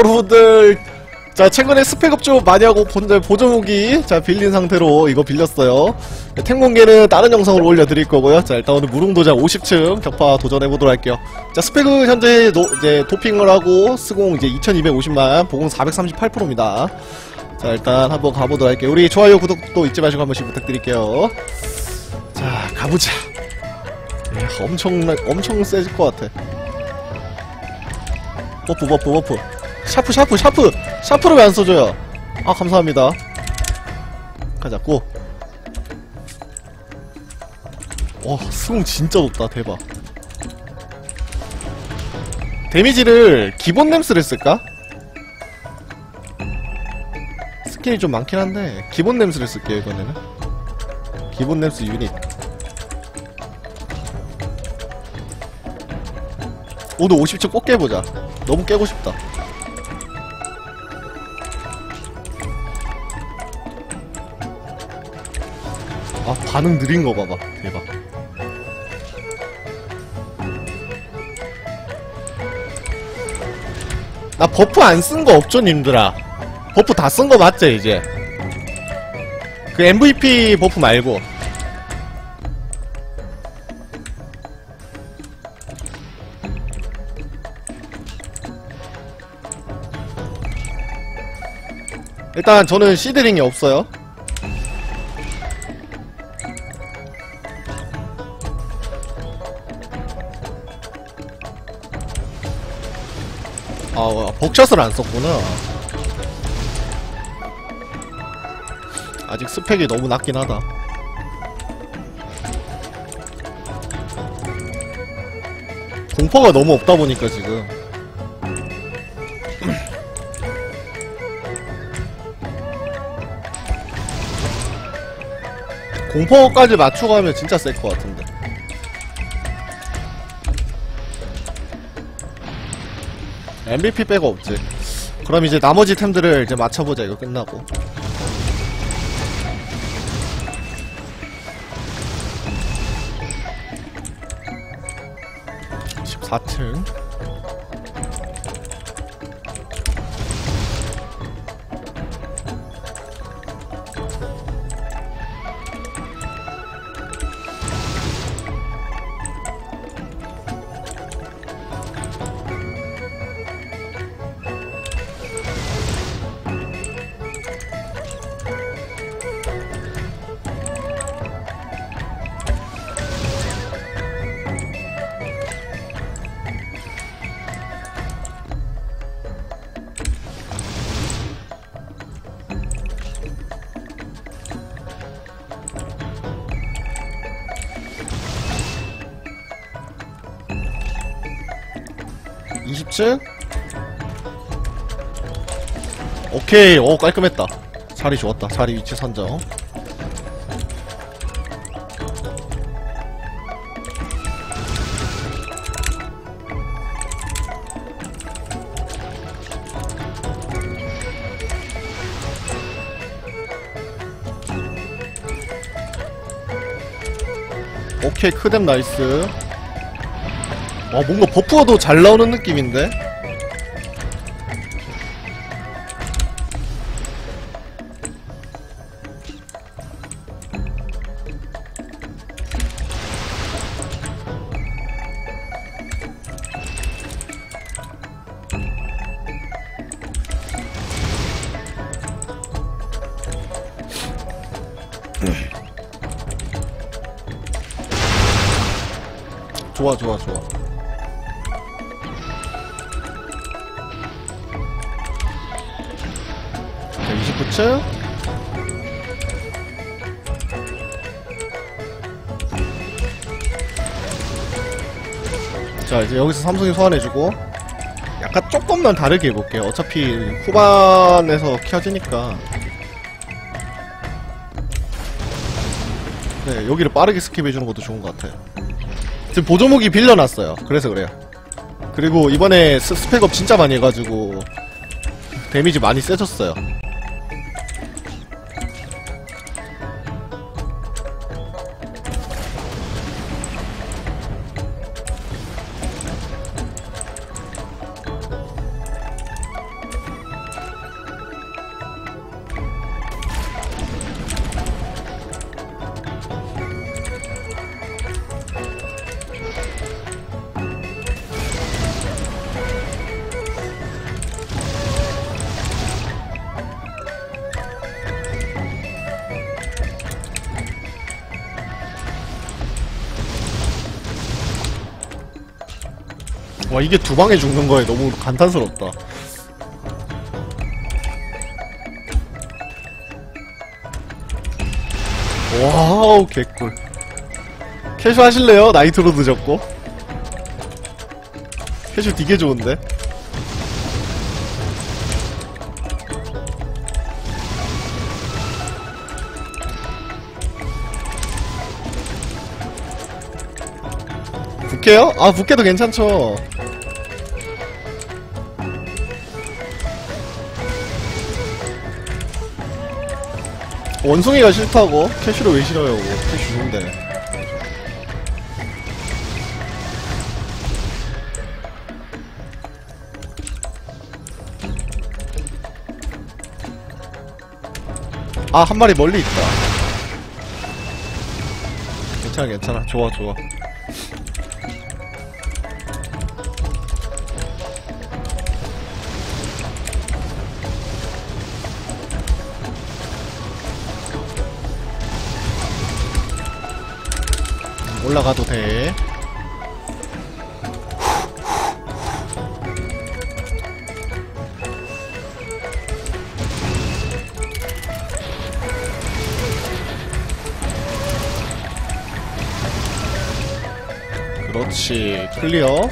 여러분들 자 최근에 스펙업 좀 많이 하고 본전 보조무기 자 빌린 상태로 이거 빌렸어요. 탱공개는 다른 영상으로 올려드릴 거고요. 자 일단 오늘 무릉도장 50층 격파 도전해보도록 할게요. 자 스펙은 현재 노, 이제 도핑을 하고 스공 이제 2250만 보공 438%입니다. 자 일단 한번 가보도록 할게요. 우리 좋아요 구독도 잊지 마시고 한 번씩 부탁드릴게요. 자 가보자. 야, 엄청 엄청 세질 것 같아. 버프 버프 버프 샤프 샤프 샤프! 샤프를 왜 안 써줘요? 아 감사합니다. 가자 고! 와, 수공 진짜 높다. 대박. 데미지를 기본 램스를 쓸까? 스킬이 좀 많긴 한데 기본 램스를 쓸게요 이번에는. 기본 램스 유닛. 오늘 50초 꼭 깨보자. 너무 깨고 싶다 반응 느린 거 봐봐. 대박. 나 버프 안 쓴 거 없죠 님들아? 버프 다 쓴 거 맞지 이제? 그 MVP 버프 말고. 일단 저는 시드링이 없어요 아, 어, 벅샷을 안 썼구나. 아직 스펙이 너무 낮긴 하다. 공포가 너무 없다 보니까 지금. 공포까지 맞추고 하면 진짜 셀 것 같은데. MVP 빼고 없지. 그럼 이제 나머지 템들을 이제 맞춰보자, 이거 끝나고. (14 층) (20층) 오케이. 오 깔끔했다. 자리 좋았다. 자리 위치 선정. 오케이. 크뎀 나이스 와 뭔가 버프가 더 잘 나오는 느낌인데? 좋아 좋아 좋아 자 29층 자 이제 여기서 삼성이 소환해주고 약간 조금만 다르게 해볼게요 어차피 후반에서 켜지니까 네 여기를 빠르게 스킵해주는 것도 좋은 것 같아요 지금 보조무기 빌려놨어요. 그래서 그래요. 그리고 이번에 스, 스펙업 진짜 많이 해가지고 데미지 많이 세졌어요. 와 이게 두 방에 죽는 거에 너무 간탄스럽다. 와우 개꿀. 캐슈 하실래요? 나이트로 늦었고. 캐슈 되게 좋은데? 부캐요? 아 부캐도 괜찮죠 원숭이가 싫다고? 캐슈를 왜 싫어요 그거. 캐슈 좋은데 아 한 마리 멀리 있다 괜찮아 괜찮아 좋아 좋아 올라가도 돼. 그렇지. 클리어.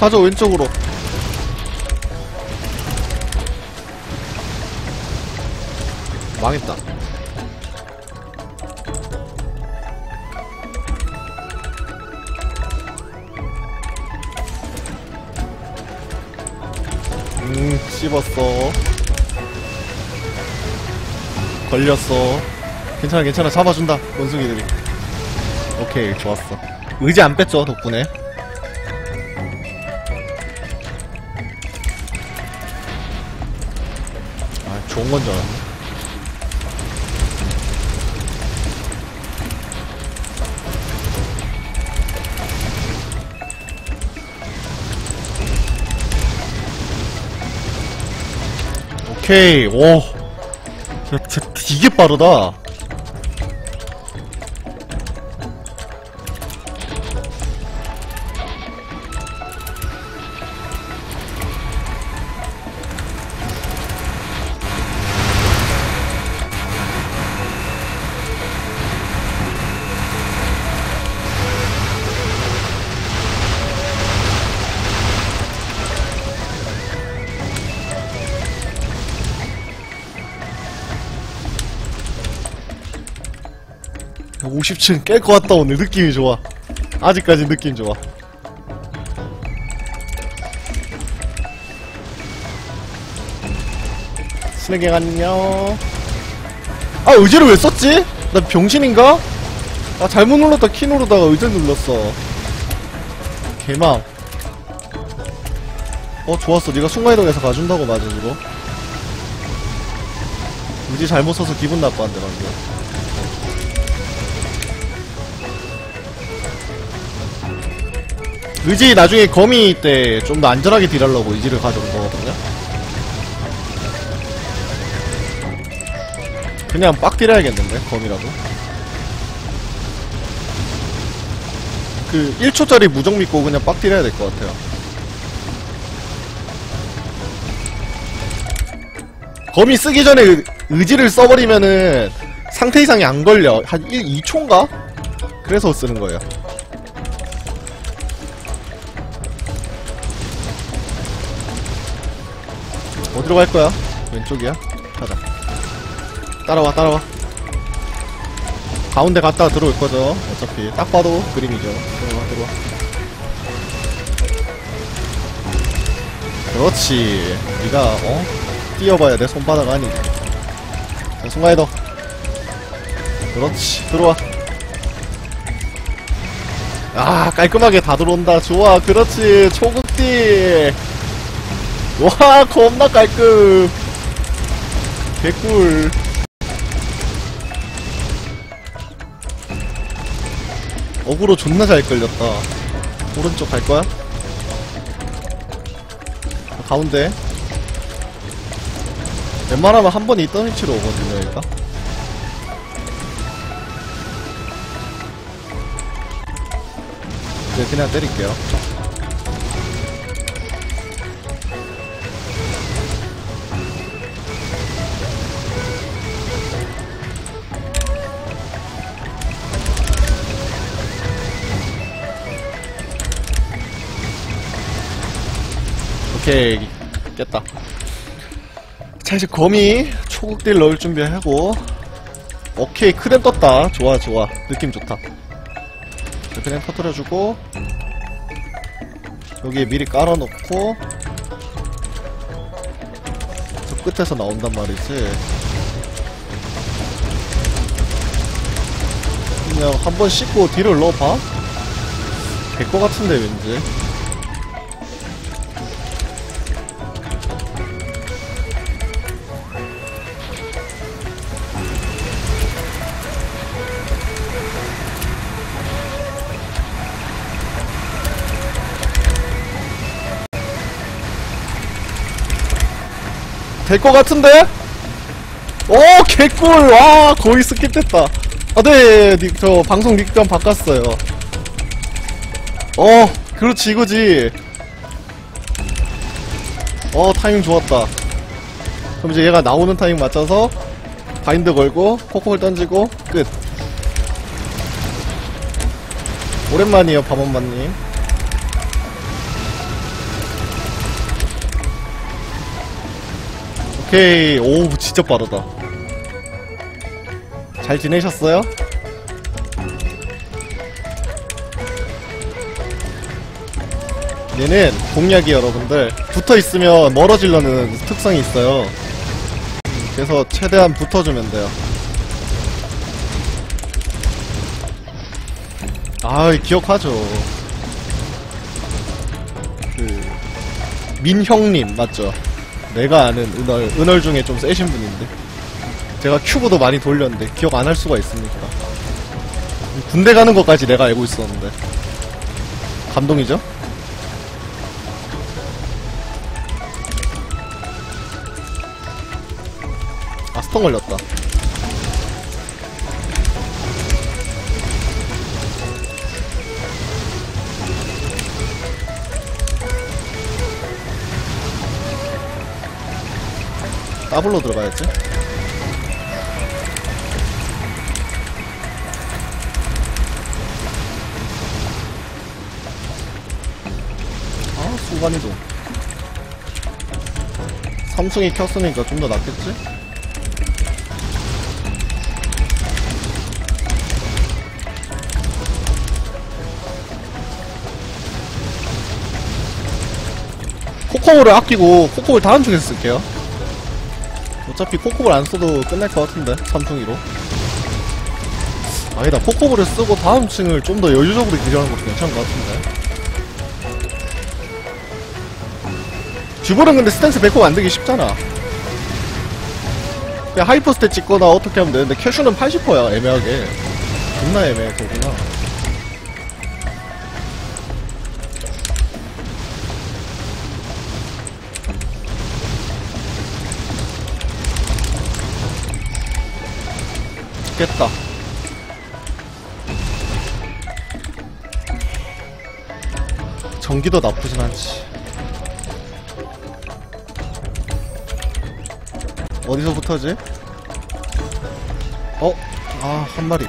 가져, 왼쪽으로. 망했다. 음, 씹었어. 걸렸어. 괜찮아, 괜찮아. 잡아준다, 원숭이들이. 오케이, 좋았어. 의지 안 뺐죠, 덕분에. 좋은 건 줄 알았네. 오케이, 오. 야, 쟤 되게 빠르다. 50층 깰 것 같다, 오늘. 느낌이 좋아. 아직까지 느낌 좋아. 스네갱 안녕. 아, 의지를 왜 썼지? 나 병신인가? 아, 잘못 눌렀다, 키 누르다가 의지 눌렀어. 개망. 어, 좋았어. 네가 순간이동해서 가준다고 맞아, 이거. 의지 잘못 써서 기분 나빠한데, 방금. 의지 나중에 거미 때 좀 더 안전하게 딜하려고 의지를 가져온 거거든요. 그냥 빡 딜해야겠는데 거미라도. 그 1초짜리 무적 믿고 그냥 빡 딜해야 될 것 같아요. 거미 쓰기 전에 의- 의지를 써버리면은 상태 이상이 안 걸려. 한 1, 2초인가? 그래서 쓰는 거예요. 어디로 갈 거야? 왼쪽이야? 가자. 따라와, 따라와. 가운데 갔다가 들어올 거죠. 어차피 딱 봐도 그림이죠. 들어와, 들어와. 그렇지. 네가 어 뛰어봐야 내 손바닥 아니지. 자, 순간이동. 그렇지. 들어와. 아 깔끔하게 다 들어온다. 좋아. 그렇지. 초극딜. 와 겁나 깔끔 개꿀 어그로 존나 잘 끌렸다 오른쪽 갈 거야? 가운데. 웬만하면 한번 있던 위치로 오거든요, 일단. 이제 그냥 때릴게요. 오케이 깼다. 자 이제 거미 초국딜 넣을 준비하고. 오케이 크렘 떴다. 좋아 좋아. 느낌 좋다. 자, 크렘 터뜨려주고. 여기에 미리 깔아놓고. 저 끝에서 나온단 말이지. 그냥 한번 씻고 딜을 넣어봐. 될 것 같은데 왠지 될 것 같은데? 오 개꿀 와 거의 스킵됐다. 아네 저 방송 닉감 바꿨어요. 어 그렇지 이거지. 어 타이밍 좋았다. 그럼 이제 얘가 나오는 타이밍 맞춰서 바인드 걸고 코코를 던지고 끝. 오랜만이에요 밤엄마님 오케이. 오 진짜 빠르다. 잘 지내셨어요? 얘는 공략이 여러분들. 붙어있으면 멀어지려는 특성이 있어요. 그래서 최대한 붙어주면 돼요. 아 기억하죠? 그 민형님 맞죠 내가 아는 은얼, 은얼 중에 좀 세신 분인데. 제가 큐브도 많이 돌렸는데, 기억 안 할 수가 있습니까? 군대 가는 것까지 내가 알고 있었는데. 감동이죠? 아, 스턴 걸렸다. 더블로 들어가야지. 아, 순간이동. 삼성이 켰으니까 좀 더 낫겠지? 코코볼을 아끼고 코코볼 다른 쪽에서 쓸게요. 어차피 코코볼 안 써도 끝날 것 같은데 삼퉁이로. 아니다 코코볼을 쓰고 다음 층을 좀 더 여유적으로 기려하는 것도 괜찮은 것 같은데. 듀볼은 근데 스탠스 100% 만들기 쉽잖아. 그냥 하이퍼 스탯 찍거나 어떻게 하면 되는데 캐슈는 80%야 애매하게. 존나 애매해 거구나 죽겠다. 전기도 나쁘진 않지. 어디서부터지? 어? 아, 한 마리.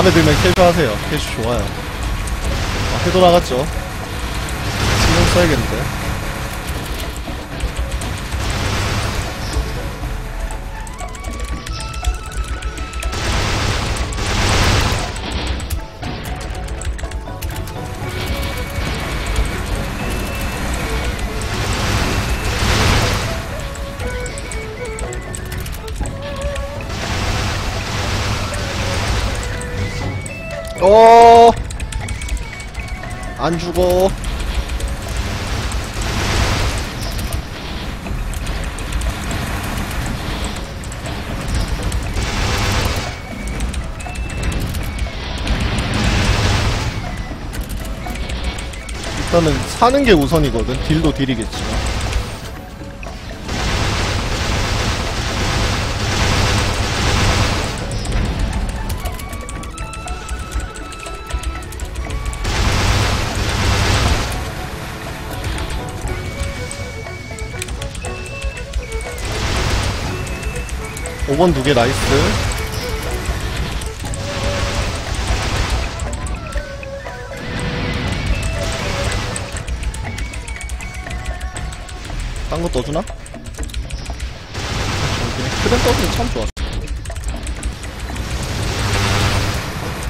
마음에 들면 캐슈 하세요. 캐슈 좋아요. 아, 해도 나갔죠. 신경 써야겠는데. 어. 안 죽어. 일단은 사는 게 우선이거든. 딜도 딜이겠지만. 오번 두 개 나이스. 딴거 떠주나? 크랜 떠주면 참 좋았어.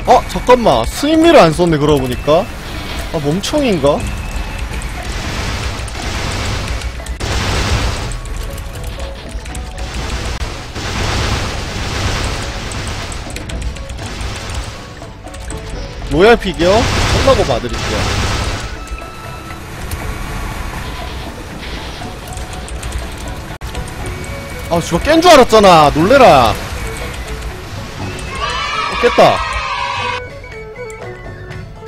어, 잠깐만. 스위미를 안 썼네, 그러고 보니까. 아, 멍청인가? 로얄 피규어 끝나고 봐드릴게요. 아, 주가 깬줄 알았잖아. 놀래라. 어, 깼다.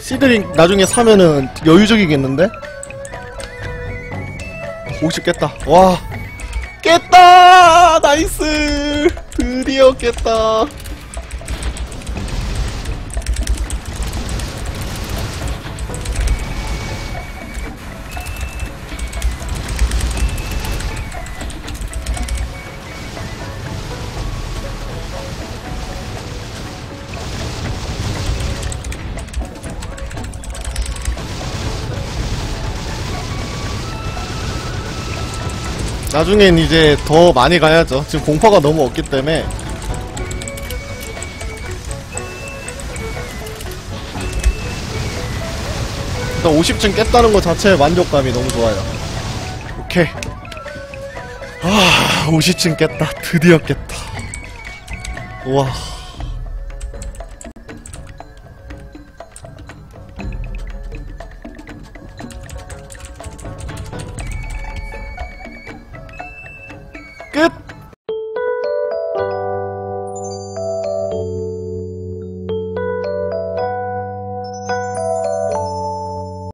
시드링 나중에 사면은 여유적이겠는데? 50 깼다. 와. 깼다! 나이스! 드디어 깼다. 나중엔 이제 더 많이 가야죠. 지금 공파가 너무 없기 때문에. 일단 50층 깼다는 것 자체의 만족감이 너무 좋아요. 오케이. 아, 50층 깼다. 드디어 깼다. 우와.